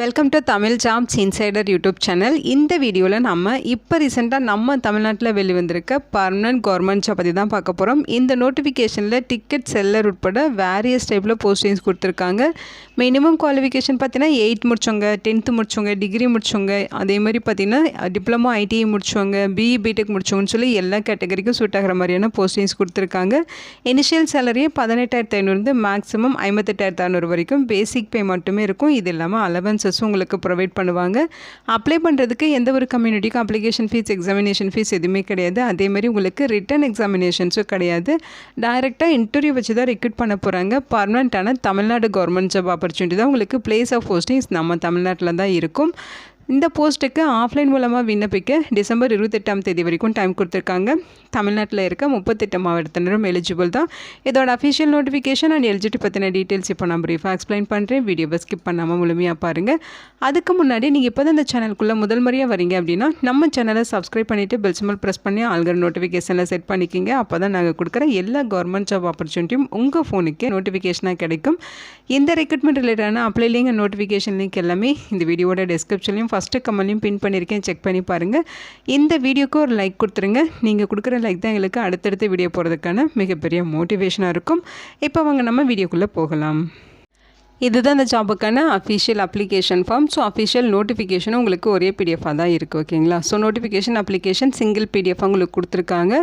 Welcome to Tamil Jobs Insider YouTube channel இந்த வீடியோவில் நம்ம இப்போ ரீசெண்டாக நம்ம தமிழ்நாட்டில் வெளிவந்திருக்க பர்மனன்ட் கவர்மெண்ட் ஜாப் பற்றி தான் பார்க்க போகிறோம் இந்த நோட்டிஃபிகேஷனில் டிக்கெட் செல்லர் உட்பட வேரியஸ் டைப்பில் போஸ்டிங்ஸ் கொடுத்துருக்காங்க. மினிமம் குவாலிஃபிகேஷன் பார்த்தீங்கன்னா எயிட் முடிச்சவங்க டென்த்து முடிச்சவங்க டிகிரி முடிச்சவங்க அதே மாதிரி பார்த்தீங்கன்னா டிப்ளமோ ஐடிஐ முடிச்சவங்க பிஇ பிடெக் முடிச்சவங்கன்னு சொல்லி எல்லா கேட்டகரிக்கும் சூட் ஆகிற மாதிரியான போஸ்டிங்ஸ் கொடுத்துருக்காங்க. இனிஷியல் சேலரியே பதினெட்டாயிரத்து ஐநூறுந்து மேக்ஸிமம் ஐம்பத்தெட்டாயிரத்து ஐநூறு வரைக்கும் பேசிக் பே மட்டுமே இருக்கும். இது இல்லாமல் அலவன்சஸும் உங்களுக்கு ப்ரொவைட் பண்ணுவாங்க. அப்ளை பண்ணுறதுக்கு எந்த ஒரு கம்யூனிட்டிக்கும் அப்ளிகேஷன் ஃபீஸ் எக்ஸாமினேஷன் ஃபீஸ் எதுவுமே கிடையாது. அதே மாதிரி உங்களுக்கு ரிட்டன் எக்ஸாமினேஷன்ஸும் கிடையாது. டைரெக்டாக இன்டர்வியூ வச்சு தான் ரெக்ரூட் பண்ண போகிறாங்க பர்மனெண்ட்டான தமிழ்நாடு கவர்மெண்ட் ஜாப் ஆப்பர்ச்சுனிட்டி தான் உங்களுக்கு பிளேஸ் ஆஃப் போஸ்டிங்ஸ் நம்ம தமிழ்நாட்டில் தான் இருக்கும். இந்த போஸ்ட்டுக்கு ஆஃப்லைன் மூலமாக விண்ணப்பிக்க டிசம்பர் இருபத்தெட்டாம் தேதி வரைக்கும் டைம் கொடுத்துருக்காங்க. தமிழ்நாட்டில் இருக்க முப்பத்தெட்டு மாவட்டத்தினரும் எலிஜிபிள் தான். இதோட அஃபிஷியல் நோட்டிஃபிகேஷன் அண்ட் எலிஜிட்டி பற்றின டீட்டெயில்ஸ் இப்போ நான் ப்ரீஃபாக எக்ஸ்பிளைன் பண்ணுறேன் வீடியோவை ஸ்கிப் பண்ணாமல் முழுமையாக பாருங்கள் அதுக்கு முன்னாடி நீங்கள் இப்போ தான் இந்த சேனலுக்குள்ளே முதல் முறையாக வரீங்க அப்படின்னா நம்ம சேனலை சப்ஸ்கிரைப் பண்ணிவிட்டு பெல் சிம்பிள் ப்ரெஸ் பண்ணி ஆல்கர் நோட்டிஃபிகேஷனில் செட் பண்ணிக்கிங்க. அப்போ தான் நாங்கள் கொடுக்குற எல்லா கவர்மெண்ட் ஜாப் ஆப்பர்ச்சுனிட்டியும் உங்கள் ஃபோனுக்கு நோட்டிஃபிகேஷனாக கிடைக்கும். இந்த ரெக்ரூட்மெண்ட் ரிலேட்டடான அப்ளை லிங்க் நோட்டிஃபிகேஷன் லிங்க் எல்லாமே இந்த வீடியோட டிஸ்கிரிப்ஷன்லையும் ஃபஸ்ட்டு கமெண்ட்லையும் பின் பண்ணியிருக்கேன். செக் பண்ணி பாருங்கள் இந்த வீடியோக்கு ஒரு லைக் கொடுத்துருங்க. நீங்கள் கொடுக்குற லைக் தான் எங்களுக்கு அடுத்தடுத்த வீடியோ போகிறதுக்கான மிகப்பெரிய மோட்டிவேஷனாக இருக்கும். இப்போ அவங்க நம்ம வீடியோக்குள்ளே போகலாம். இதுதான் இந்த ஜாபுக்கான official application form so official நோட்டிஃபிகேஷனும் உங்களுக்கு ஒரே பிடிஎஃபாக தான் இருக்குது ஓகேங்களா? So notification application single PDF உங்களுக்கு கொடுத்துருக்காங்க.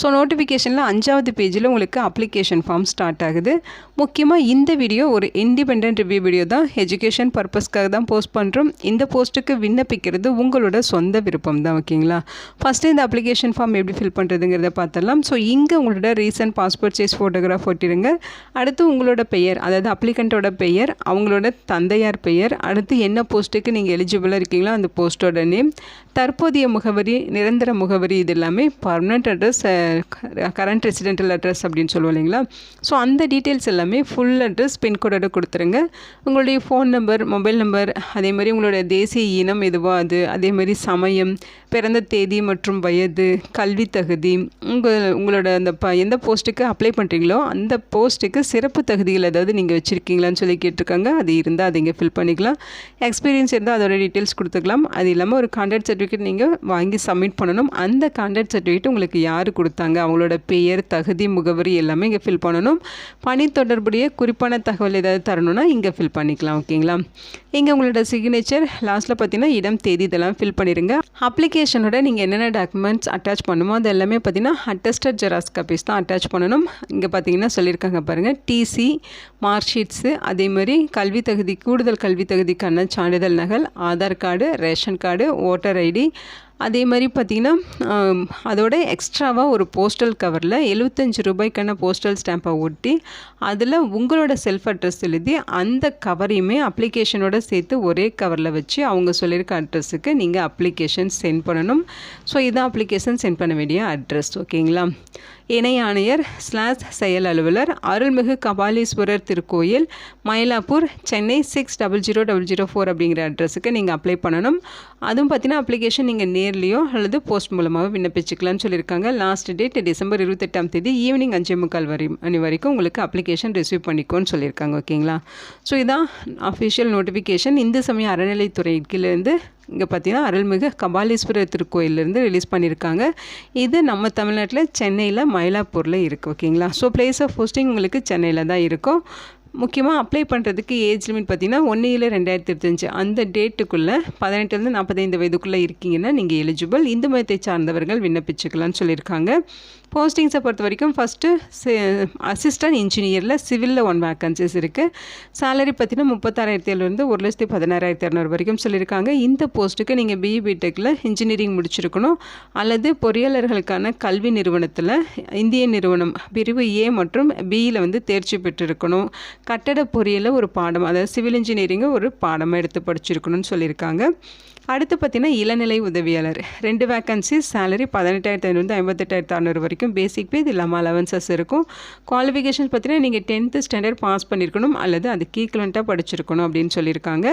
ஸோ நோட்டிஃபிகேஷனில் அஞ்சாவது பேஜில் உங்களுக்கு அப்ளிகேஷன் ஃபார்ம் ஸ்டார்ட் ஆகுது. முக்கியமாக இந்த வீடியோ ஒரு இண்டிபெண்ட் ரிவ்யூ வீடியோ தான். எஜுகேஷன் பர்பஸ்க்காக தான் போஸ்ட் பண்ணுறோம் இந்த போஸ்ட்டுக்கு விண்ணப்பிக்கிறது உங்களோட சொந்த விருப்பம் தான் ஓகேங்களா? ஃபஸ்ட்டு இந்த அப்ளிகேஷன் ஃபார்ம் எப்படி ஃபில் பண்ணுறதுங்கிறத பார்த்துடலாம். ஸோ இங்கே உங்களோட ரீசன்ட் பாஸ்போர்ட் சைஸ் ஃபோட்டோகிராஃப் ஒட்டிடுங்க அடுத்து உங்களோட பெயர் அதாவது அப்ளிகண்ட்டோட பெயர் அவங்களோட தந்தையார் பெயர் அடுத்து என்ன போஸ்ட்டுக்கு நீங்கள் எலிஜிபிளாக இருக்கீங்களோ அந்த போஸ்ட்டோட நேம் தற்போதைய முகவரி நிரந்தர முகவரி இது எல்லாமே permanent address current residential address அப்படின்னு சொல்லுவோம் இல்லைங்களா? ஸோ அந்த டீட்டெயில்ஸ் எல்லாமே ஃபுல் அட்ரஸ் பின்கோடோட கொடுத்துருங்க. உங்களுடைய ஃபோன் நம்பர் மொபைல் நம்பர் அதே மாதிரி உங்களோட தேசிய இனம் எதுவோ அது அதே மாதிரி சமயம் பிறந்த தேதி மற்றும் வயது கல்வி தகுதி உங்கள் உங்களோட அந்த ப எந்த போஸ்ட்டுக்கு அப்ளை பண்ணுறீங்களோ அந்த போஸ்ட்டுக்கு சிறப்பு தகுதிகள் ஏதாவது நீங்கள் வச்சுருக்கீங்களான்னு சொல்லி கேட்டு இருக்காங்க அது இருந்தால் அதை இங்கே ஃபில் பண்ணிக்கலாம். எக்ஸ்பீரியன்ஸ் இருந்தால் அதோட டீட்டெயில்ஸ் கொடுத்துக்கலாம். அது இல்லாமல் ஒரு கான்டாக்ட் சர்டிஃபிகேட் நீங்கள் வாங்கி சப்மிட் பண்ணணும். அந்த கான்டாக்ட் சர்டிஃபிகேட் உங்களுக்கு யார் கொடுத்தாங்க? அவங்களோட பெயர் தகுதி முகவரி எல்லாமே இங்கே ஃபில் பண்ணணும். பணி தொடர்புடைய குறிப்பான தகவல் ஏதாவது தரணும்னா இங்கே ஃபில் பண்ணிக்கலாம் ஓகேங்களா இங்கே உங்களோட சிக்னேச்சர் லாஸ்ட்டில் பார்த்தீங்கன்னா இடம் தேதி இதெல்லாம் ஃபில் பண்ணிடுங்க அப்ளிகேஷனோட நீங்கள் என்னென்ன டாக்குமெண்ட்ஸ் அட்டாச் பண்ணுமோ அது எல்லாமே பார்த்தீங்கன்னா அட்டஸ்டட் ஜெராக்ஸ் காப்பீஸ் தான் அட்டாச் பண்ணணும். இங்கே பார்த்தீங்கன்னா சொல்லியிருக்காங்க பாருங்கள் டிசி மார்க் ஷீட்ஸு அதே முகவரி கல்வி தகுதி கூடுதல் கல்வி தகுதிக்கான சான்றிதழ் நகல் Aadhaar card ration card voter ID அதே மாதிரி பார்த்திங்கன்னா அதோட எக்ஸ்ட்ராவாக ஒரு போஸ்டல் கவரில் எழுபத்தஞ்சு ரூபாய்க்கான போஸ்டல் ஸ்டாம்பை ஒட்டி அதில் உங்களோட செல்ஃப் அட்ரஸ் எழுதி அந்த கவரையுமே அப்ளிகேஷனோட சேர்த்து ஒரே கவரில் வச்சு அவங்க சொல்லியிருக்க அட்ரஸுக்கு நீங்கள் அப்ளிகேஷன் சென்ட் பண்ணணும். ஸோ இதுதான் அப்ளிகேஷன் சென்ட் பண்ண வேண்டிய அட்ரஸ் ஓகேங்களா? இணை ஆணையர் ஸ்லாஸ் செயல் அலுவலர் அருள்மிகு கபாலீஸ்வரர் திருக்கோயில் Mylapore Chennai six double zero double zero four அப்படிங்கிற அட்ரஸுக்கு நீங்கள் அப்ளை பண்ணணும். அதுவும் பார்த்தீங்கன்னா அப்ளிகேஷன் நீங்கள் நேர்லேயோ அல்லது போஸ்ட் மூலமாக விண்ணப்பிச்சுக்கலாம்னு சொல்லியிருக்காங்க. லாஸ்ட் டேட் டிசம்பர் இருபத்தெட்டாம் தேதி ஈவினிங் அஞ்சே முக்கால் வரை மணி வரைக்கும் உங்களுக்கு அப்ளிகேஷன் ரிசீவ் பண்ணிக்கோன்னு சொல்லியிருக்காங்க ஓகேங்களா ஸோ இதான் அஃபிஷியல் நோட்டிஃபிகேஷன் இந்து சமய அறநிலைத்துறை கீழேருந்து இங்கே பார்த்தீங்கன்னா அருள்மிகு கபாலீஸ்வரர் திருக்கோயிலேருந்து ரிலீஸ் பண்ணியிருக்காங்க. இது நம்ம தமிழ்நாட்டில் சென்னையில் மயிலாப்பூரில் இருக்குது ஓகேங்களா ஸோ பிளேஸ் ஆஃப் போஸ்டிங் உங்களுக்கு சென்னையில் தான் இருக்கும். முக்கியமாக அப்ளை பண்ணுறதுக்கு ஏஜ் லிமிட் பார்த்தீங்கன்னா ஒன்று ஏழு ரெண்டாயிரத்தி இருபத்தஞ்சு அந்த டேட்டுக்குள்ளே பதினெட்டுலேருந்து நாற்பத்தைந்து வயதுக்குள்ளே இருக்கீங்கன்னா நீங்கள் எலிஜிபிள் இந்து மதத்தை சார்ந்தவர்கள் விண்ணப்பிச்சுக்கலாம்னு சொல்லியிருக்காங்க. போஸ்டிங்ஸை பொறுத்த வரைக்கும் ஃபஸ்ட்டு அசிஸ்டன்ட் இன்ஜினியரில் சிவிலில் ஒன் வேக்கன்சிஸ் இருக்குது சேலரி பார்த்தீங்கன்னா முப்பத்தாறாயிரத்தி ஏழுலேருந்து ஒரு லட்சத்தி பதினாறாயிரத்தி இரநூறு வரைக்கும் சொல்லியிருக்காங்க. இந்த போஸ்ட்டுக்கு நீங்கள் பிஇ பிடெக்கில் இன்ஜினியரிங் முடிச்சிருக்கணும். அல்லது பொறியாளர்களுக்கான கல்வி நிறுவனத்தில் இந்திய நிறுவனம் பிரிவு ஏ மற்றும் பியில் வந்து தேர்ச்சி பெற்றிருக்கணும். கட்டட பொறியியலில் ஒரு பாடம் அதாவது சிவில் இன்ஜினியரிங்கை ஒரு பாடமாக எடுத்து படிச்சிருக்கணும்னு சொல்லியிருக்காங்க. அடுத்து பார்த்தீங்கன்னா இளநிலை உதவியாளர். ரெண்டு வேக்கன்சி சேலரி பதினெட்டாயிரத்தி ஐநூறு ஐம்பத்தெட்டாயிரத்து அறநூறு வரைக்கும் பேசிக் பே இது இல்லாமல் அலவன்சஸ் இருக்கும். குவாலிஃபிகேஷன்ஸ் பார்த்தீங்கன்னா நீங்கள் டென்த்து ஸ்டாண்டர்ட் பாஸ் பண்ணியிருக்கணும் அல்லது அதுக்கு ஈக்குவலண்ட்டாக படிச்சிருக்கணும் அப்படின்னு சொல்லியிருக்காங்க.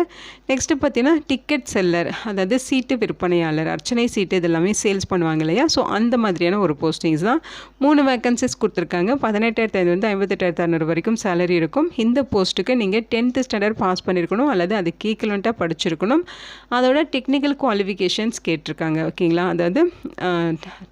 நெக்ஸ்ட்டு பார்த்தீங்கன்னா டிக்கெட் செல்லர் அதாவது சீட்டு விற்பனையாளர் அர்ச்சனை சீட்டு இது எல்லாமே சேல்ஸ் பண்ணுவாங்க இல்லையா? ஸோ அந்த மாதிரியான ஒரு போஸ்டிங்ஸ் தான். மூணு வேக்கன்சிஸ் கொடுத்துருக்காங்க. பதினெட்டாயிரத்தி ஐநூறு ஐம்பத்தெட்டாயிரத்து அறநூறு வரைக்கும் சேலரி இருக்கும். இந்த போஸ்ட்டுக்கு நீங்கள் டென்த்து ஸ்டாண்டர்ட் பாஸ் பண்ணியிருக்கணும் அல்லது அதுக்கு ஈக்குவலண்ட்டாக படிச்சிருக்கணும். அதோட டெக்னிக்கல் குவாலிஃபிகேஷன்ஸ் கேட்டிருக்காங்க ஓகேங்களா அதாவது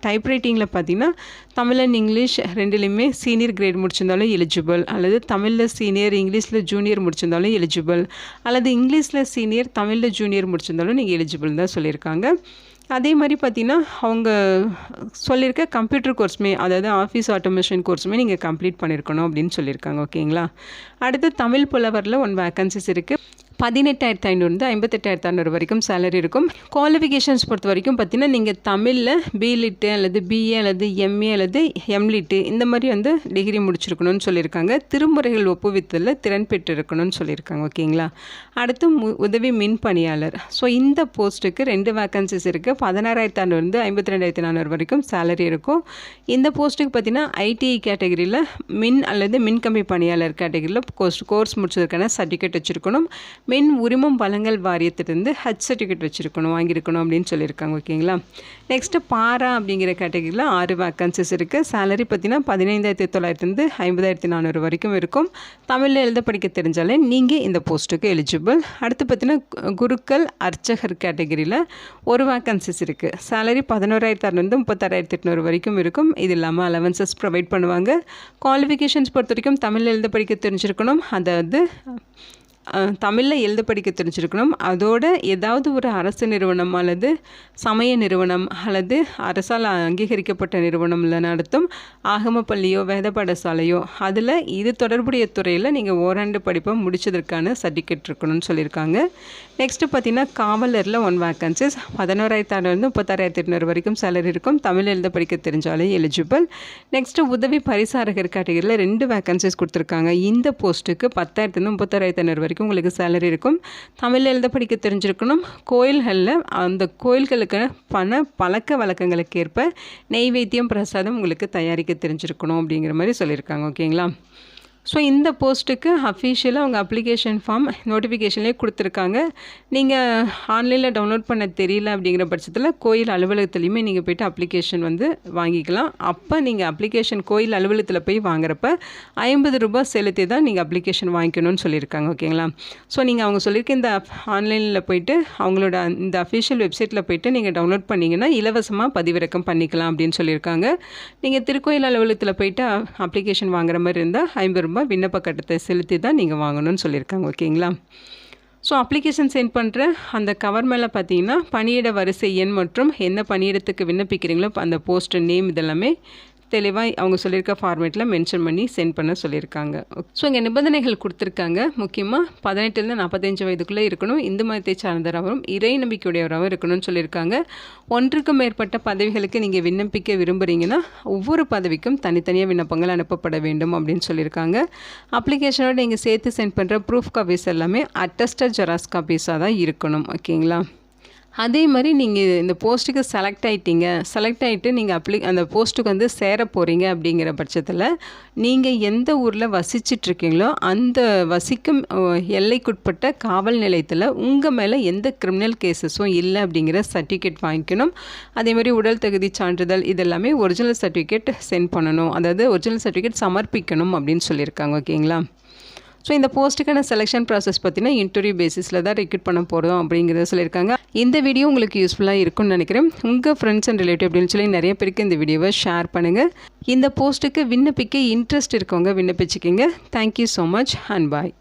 டைப் ரைட்டிங்கில் பார்த்தீங்கன்னா தமிழ் அண்ட் இங்கிலீஷ் ரெண்டுலேயுமே சீனியர் கிரேட் முடிச்சிருந்தாலும் எலிஜிபிள் அல்லது தமிழில் சீனியர் இங்கிலீஷில் ஜூனியர் முடிச்சிருந்தாலும் எலிஜிபிள் அல்லது இங்கிலீஷில் சீனியர் தமிழில் ஜூனியர் முடிச்சிருந்தாலும் நீங்கள் எலிஜிபிள் தான் சொல்லியிருக்காங்க. அதே மாதிரி பார்த்தீங்கன்னா அவங்க சொல்லியிருக்க கம்ப்யூட்டர் கோர்ஸுமே அதாவது ஆஃபீஸ் ஆட்டோமேஷன் கோர்ஸுமே நீங்கள் கம்ப்ளீட் பண்ணியிருக்கணும் அப்படின்னு சொல்லியிருக்காங்க ஓகேங்களா அடுத்து தமிழ் புலவரில் ஒன் வேக்கன்சிஸ் இருக்குது பதினெட்டாயிரத்து ஐநூறுந்து ஐம்பத்தெட்டாயிரத்து ஐநூறு வரைக்கும் சேலரி இருக்கும். குவாலிஃபிகேஷன்ஸ் பொறுத்த வரைக்கும் பார்த்தீங்கன்னா நீங்கள் தமிழில் பிலிட்டு அல்லது பிஏ அல்லது எம்ஏ அல்லது எம்லிட்டு இந்த மாதிரி வந்து டிகிரி முடிச்சிருக்கணும்னு சொல்லியிருக்காங்க. திருமுறைகள் ஒப்புவித்ததில் திறன் பெற்று இருக்கணும்னு சொல்லியிருக்காங்க ஓகேங்களா? அடுத்து மு உதவி மின் பணியாளர். ஸோ இந்த போஸ்ட்டுக்கு ரெண்டு வேக்கன்சிஸ் இருக்குது பதினாறாயிரத்து ஐநூறுந்து ஐம்பத்தி ரெண்டாயிரத்தி நானூறு வரைக்கும் சேலரி இருக்கும். இந்த போஸ்ட்டுக்கு பார்த்தீங்கன்னா ஐடிஐ கேட்டகரியில் மின் அல்லது மின்கம்பி பணியாளர் கேட்டகரியில் கோர்ஸ் கோர்ஸ் முடிச்சதுக்கான சர்டிஃபிகேட் வச்சுருக்கணும். மின் உரிமம் வழங்கல் வாரியத்திலிருந்து ஹச் சர்டிஃபிகேட் வச்சுருக்கணும் வாங்கியிருக்கணும் அப்படின்னு சொல்லியிருக்காங்க ஓகேங்களா? நெக்ஸ்ட்டு பாரா அப்படிங்கிற கேட்டகரியில் ஆறு வேக்கன்சிஸ் இருக்குது சேலரி பார்த்திங்கன்னா பதினைந்தாயிரத்தி தொள்ளாயிரத்துலேருந்து ஐம்பதாயிரத்தி நானூறு வரைக்கும் இருக்கும். தமிழில் எழுத படிக்க தெரிஞ்சாலே நீங்கள் இந்த போஸ்ட்டுக்கு எலிஜிபிள் அடுத்து பார்த்தீங்கன்னா குருக்கள் அர்ச்சகர் கேட்டகரியில் ஒரு வேக்கன்சிஸ் இருக்குது சேலரி பதினோராயிரத்தி அறுநூறு முப்பத்தாறாயிரத்தி எட்நூறு வரைக்கும் இருக்கும். இது இல்லாமல் அலவன்சஸ் ப்ரொவைட் பண்ணுவாங்க. குவாலிஃபிகேஷன்ஸ் பொறுத்த வரைக்கும் தமிழில் எழுத படிக்க தெரிஞ்சிருக்கணும். அதாவது தமிழில் எழுத படிக்க தெரிஞ்சிருக்கணும். அதோட ஏதாவது ஒரு அரசு நிறுவனம் அல்லது சமய நிறுவனம் அல்லது அரசால் அங்கீகரிக்கப்பட்ட நிறுவனமில் நடத்தும் ஆகம பள்ளியோ வேத பாடசாலையோ அதில் இது தொடர்புடைய துறையில் நீங்கள் ஓராண்டு படிப்பை முடித்ததற்கான சர்டிஃபிகேட் இருக்கணும்னு சொல்லியிருக்காங்க. நெக்ஸ்ட்டு பார்த்தீங்கன்னா காவலரில் ஒன் வேக்கன்சிஸ் பதினோராயிரத்தி ஆறுலேருந்து முப்பத்தாறாயிரத்தி எட்நூறு வரைக்கும் சேலரி இருக்கும். தமிழ் எழுத படிக்க தெரிஞ்சாலே எலிஜிபிள் நெக்ஸ்ட்டு உதவி பரிசாரகர் கேட்டகரியில் ரெண்டு வேக்கன்சிஸ் கொடுத்துருக்காங்க. இந்த போஸ்ட்டுக்கு பத்தாயிரத்துலேருந்து முப்பத்தாறாயிரத்தி ஐநூறு வரைக்கும் உங்களுக்கு சேலரி இருக்கும். தமிழில் எழுத படிக்க தெரிஞ்சிருக்கணும். கோயில்களில் அந்த கோயில்களுக்கு பண பழக்க வழக்கங்களுக்கு ஏற்ப நெய்வேத்தியம் பிரசாதம் உங்களுக்கு தயாரிக்க தெரிஞ்சிருக்கணும் அப்படிங்கிற மாதிரி சொல்லியிருக்காங்க. ஓகேங்களா? ஸோ இந்த போஸ்ட்டுக்கு அஃபீஷியலாக அவங்க அப்ளிகேஷன் ஃபார்ம் நோட்டிஃபிகேஷன்லேயே கொடுத்துருக்காங்க. நீங்கள் ஆன்லைனில் டவுன்லோட் பண்ண தெரியல அப்படிங்கிற பட்சத்தில் கோயில் அலுவலகத்துலேயுமே நீங்கள் போய்ட்டு அப்ளிகேஷன் வந்து வாங்கிக்கலாம். அப்போ நீங்கள் அப்ளிகேஷன் கோயில் அலுவலகத்தில் போய் வாங்குறப்ப ஐம்பது ரூபாய் செலுத்தி தான் நீங்கள் அப்ளிகேஷன் வாங்கிக்கணும்னு சொல்லியிருக்காங்க ஓகேங்களா ஸோ நீங்கள் அவங்க சொல்லியிருக்க இந்த ஆன்லைனில் போயிட்டு அவங்களோட இந்த அஃபிஷியல் வெப்சைட்டில் போயிட்டு நீங்கள் டவுன்லோட் பண்ணிங்கன்னா இலவசமாக பதிவிறக்கம் பண்ணிக்கலாம் அப்படின்னு சொல்லியிருக்காங்க. நீங்கள் திருக்கோயில் அலுவலகத்தில் போயிட்டு அப்ளிகேஷன் வாங்குற மாதிரி இருந்தால் ஐம்பது ரூபாய் விண்ணப்ப கட்டணத்தை செலுத்தி தான் நீங்கள் வாங்கணும்னு சொல்லியிருக்காங்க ஓகேங்களா? ஸோ அப்ளிகேஷன் சென்ட் பண்ணுற அந்த கவர் மேலே பார்த்தீங்கன்னா பணியிட வரிசை எண் மற்றும் என்ன பணியிடத்துக்கு விண்ணப்பிக்கிறீங்களோ அந்த போஸ்ட் நேம் இதெல்லாமே தெளிவாக அவங்க சொல்லியிருக்க ஃபார்மேட்டில் மென்ஷன் பண்ணி சென்ட் பண்ண சொல்லியிருக்காங்க. ஸோ இங்கே நிபந்தனைகள் கொடுத்துருக்காங்க. முக்கியமாக பதினெட்டுலேருந்து நாற்பத்தஞ்சு வயதுக்குள்ளே இருக்கணும். இந்து மதத்தை சார்ந்தவரும் இறை நம்பிக்கையுடையவராகவும் இருக்கணும்னு சொல்லியிருக்காங்க. ஒன்றுக்கும் மேற்பட்ட பதவிகளுக்கு நீங்கள் விண்ணப்பிக்க விரும்புகிறீங்கன்னா ஒவ்வொரு பதவிக்கும் தனித்தனியாக விண்ணப்பங்கள் அனுப்பப்பட வேண்டும் அப்படின்னு சொல்லியிருக்காங்க. அப்ளிகேஷனோட நீங்கள் சேர்த்து சென்ட் பண்ணுற ப்ரூஃப் காப்பீஸ் எல்லாமே அட்டஸ்டட் ஜெராக்ஸ் காப்பீஸாக தான் இருக்கணும். ஓகேங்களா அதே மாதிரி நீங்கள் இந்த போஸ்ட்டுக்கு செலக்ட் ஆகிட்டீங்க செலக்ட் ஆகிட்டு நீங்கள் அப்ளி அந்த போஸ்ட்டுக்கு வந்து சேர போகிறீங்க அப்படிங்கிற பட்சத்தில் நீங்கள் எந்த ஊரில் வசிச்சிட்ருக்கீங்களோ அந்த வசிக்கும் எல்லைக்குட்பட்ட காவல் நிலையத்தில் உங்கள் மேலே எந்த கிரிமினல் கேசஸும் இல்லை அப்படிங்கிற சர்டிஃபிகேட் வாங்கிக்கணும். அதே மாதிரி உடல் தகுதி சான்றிதழ் இதெல்லாமே ஒரிஜினல் சர்டிஃபிகேட் சென்ட் பண்ணணும். அதாவது ஒரிஜினல் சர்டிஃபிகேட் சமர்ப்பிக்கணும் அப்படின்னு சொல்லியிருக்காங்க ஓகேங்களா? ஸோ இந்த போஸ்ட்டுக்கான செலெக்ஷன் ப்ராசஸ் பார்த்தீங்கன்னா இன்டர்வியூ பேசிஸில் தான் ரெக்ரூட் பண்ண போகிறோம் அப்படிங்கிறத சொல்லியிருக்காங்க. இந்த வீடியோ உங்களுக்கு யூஸ்ஃபுல்லாக இருக்கும்னு நினைக்கிறேன். உங்கள் ஃப்ரெண்ட்ஸ் அண்ட் ரிலேட்டிவ் அப்படின்னு சொல்லி நிறைய பேருக்கு இந்த வீடியோவை ஷேர் பண்ணுங்கள் இந்த போஸ்ட்டுக்கு விண்ணப்பிக்க இன்ட்ரெஸ்ட் இருக்கவங்க விண்ணப்பிச்சுக்கிங்க. Thank you so much and bye